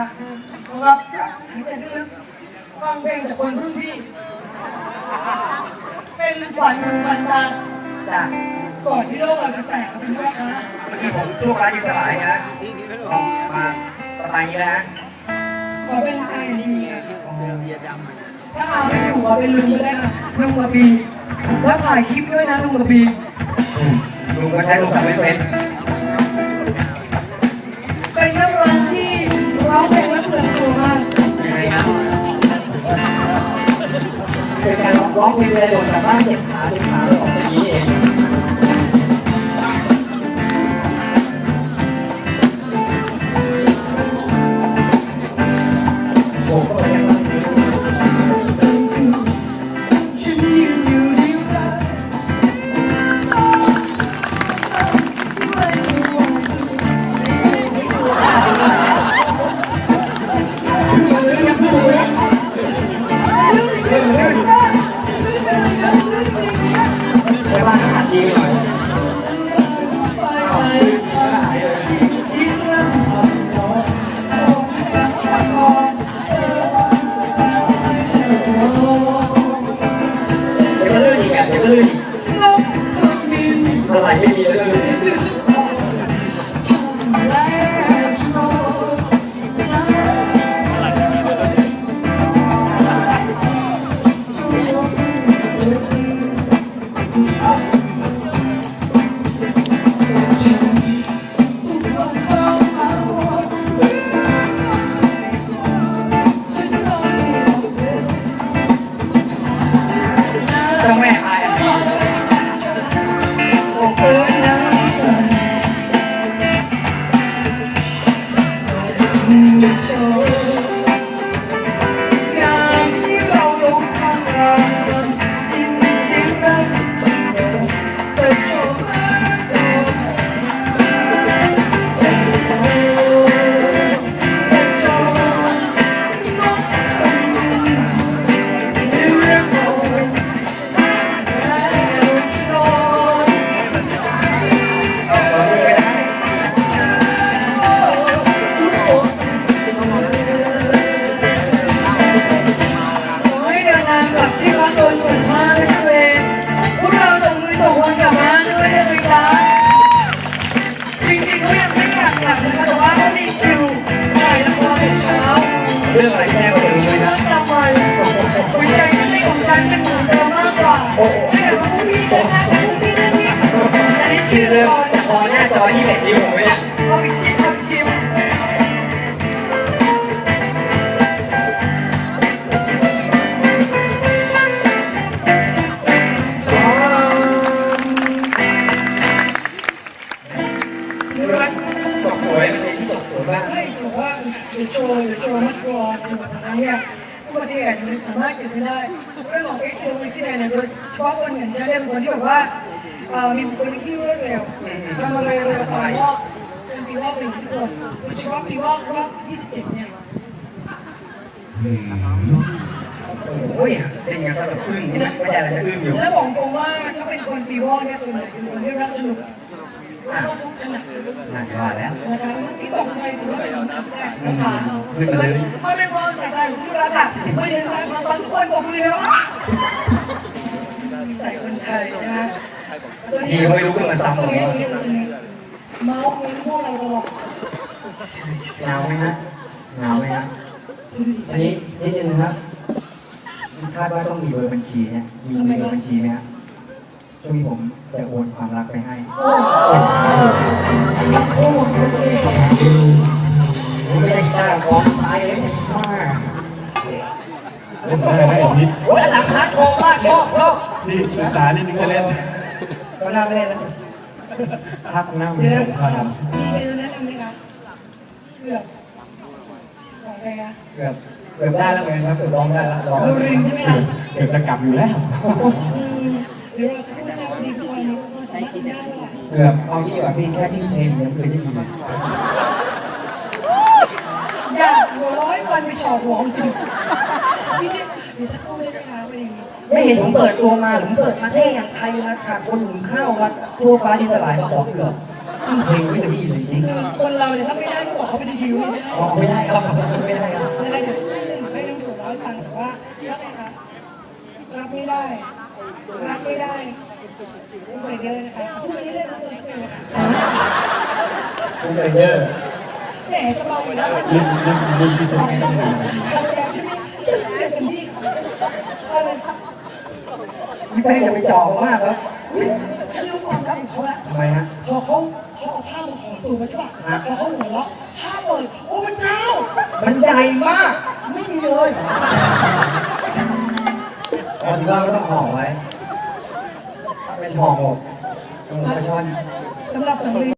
นะคะนะครับหายใจลึกๆฟังเพลงจากคนรุ่นพี่ เป็นขวัญหูกันตาจ้ะก่อนที่โลกเราจะแตกครับคุณพ่อคะเมื่อกี้ผมช่วงร้านยินสลายนะลองมาสไตล์นี้นะขอเป็นไอเอ็นบีถ้าอาไม่อยู่ขอเป็นลุงก็ได้ค่ะลุงกับบีแล้วถ่ายคลิปด้วยนะลุงกับบีลุงก็ใช้โทรศัพท์ไม่เป็นเป็น การร้องเพลงเลยโดนกลับบ้านเจ็บขาเจ็บขาเลย เเรื่องอะไรที่แม่ก็ไม่รู้ช่วยเลยรันะกษาไว้หัวใจไม่ใช่ของฉันเป็นของเธอมากกว่าถ้าเกิดว่าพวกพี่จะนั่งพวกพี่นั่งนี่จะได้ชื่ชื่ออเรื่องก่อนพอหน้าจอ21นิ้วผมไหมเนี่ยเอาไปชิมเอาไปชิมรัก ตกสวยป็นเพลงที่ตกสวยมากไม่ถือว่าเดี๋ยวโชว์เดี๋ยวโชว์มัสกอร์ถือว่าบางครั้งเนี่ยอุบัติเหตุมันสามารถเกิดขึ้นได้เรื่องของเอ็กซิเดนต์อุบัติเหตุเนี่ยโดยเฉพาะคนอย่างฉันเนี่ยเป็นคนที่แบบว่ามีบุคลิกที่รวดเร็วทำอะไรเร็วกว่ารอบเป็นปีวอกเป็นทุกคนโดยเฉพาะปีวอกรอบ27 เนี่ยโอ้ยเป็นอย่างสำหรับอึ้งนะไม่ได้อะไรจะอึ้งอยู่แล้วบอกตรงว่าถ้าเป็นคนปีวอกเนี่ยส่วนใหญ่เป็นคนที่รักสนุก แล้วก็ทุกขณะน่าจะว่าแล้วนะคะเมื่อกี้บอกทำไมถือว่าเป็นคำถามแรกคำถามมันเป็นความใส่ใจของผู้รักอะไม่ได้รักบางคนบอกเลยว่าใส่คนไทยนะดีเขาไม่รู้เรื่องมาซ้ำตตรรงงนี้นี้ตรงนี้ตรงนี้เมาส์เม้นพวกเราตลอดหนาวไหมฮะหนาวไหมฮะอันนี้นิดนึงนะครับคาดว่าต้องมีเบอร์บัญชีเนี่ยมีเบอร์บัญชีไหมฮะ ช่งนี้ผมจะโอนความรักไปให้โอ้โหโอเคผมไม่ได้กีตาร์ของตายเลยมากเล่นได้ไหมอาทิตย์โอ้ยหลังฮาร์ดคอร์มากชอบชอบนี่ปรึกษานิดนึงก็เล่น ก็น่าไม่เล่นแล้วทักหน้ามีเดี๋ยวสงครามมีเมนูแนะนำไหมคะเกือบของใครคะเกือบเกือบได้แล้วเหมือนกันครับเกือบร้องได้แล้วร้องดูริงใช่ไหมคะเกือบจะกลับอยู่แล้ว อืมเดี๋ยวเราจะ เท่าไหร่เกือบเอาที่ดีกว่าพี่แค่ชื่อเพลงยังเคยได้ยินเลยอยากหัวเร้อยวันไปฉอกหัวจริงพี่เนี่ยเดี๋ยวสักครู่ได้ไหมคะวันนี้ไม่เห็นผมเปิดตัวมาผมเปิดมาเท่อย่างไทยมาขาดคนหุงข้าวมาทั่วฟ้าดินสลายมาขอเกือบเพลงไม่ดีเลยจริงคนเราเนี่ยถ้าไม่ได้ก็บอกเขาไปดีๆไม่ได้บอกไม่ได้ครับไม่ได้ครับอะไรเดี๋ยวสักนิดนึงให้น้ำถั่วร้อยฟังแต่ว่าว่าไงคะรับไม่ได้รับไม่ได้ พูดไปเยอะนะคะพูดไปเรื่อยๆนะเลยเลยนะคะคุณไปเยอะแหมสบายอยู่แล้วค่ะลิ้นลิ้นลิ้นที่ตรงนี้ทำแล้วใช่ไหมจะเรียนเต็มที่ค่ะอะไรพี่เป้จะไปจ่อมากครับอุ๊ยฉันรู้ความลับของเขาแล้วทำไมฮะพอเขาเขาเอาผ้ามาขอตูมาใช่ป่ะพอเขาหัวเราะผ้าเปิดโอ้พระเจ้า มันใหญ่มาก ไม่มีเลยพอที่ว่าก็ต้องห่อไว้ เป็นห่อหมกต้องกระชอน สำหรับสำลี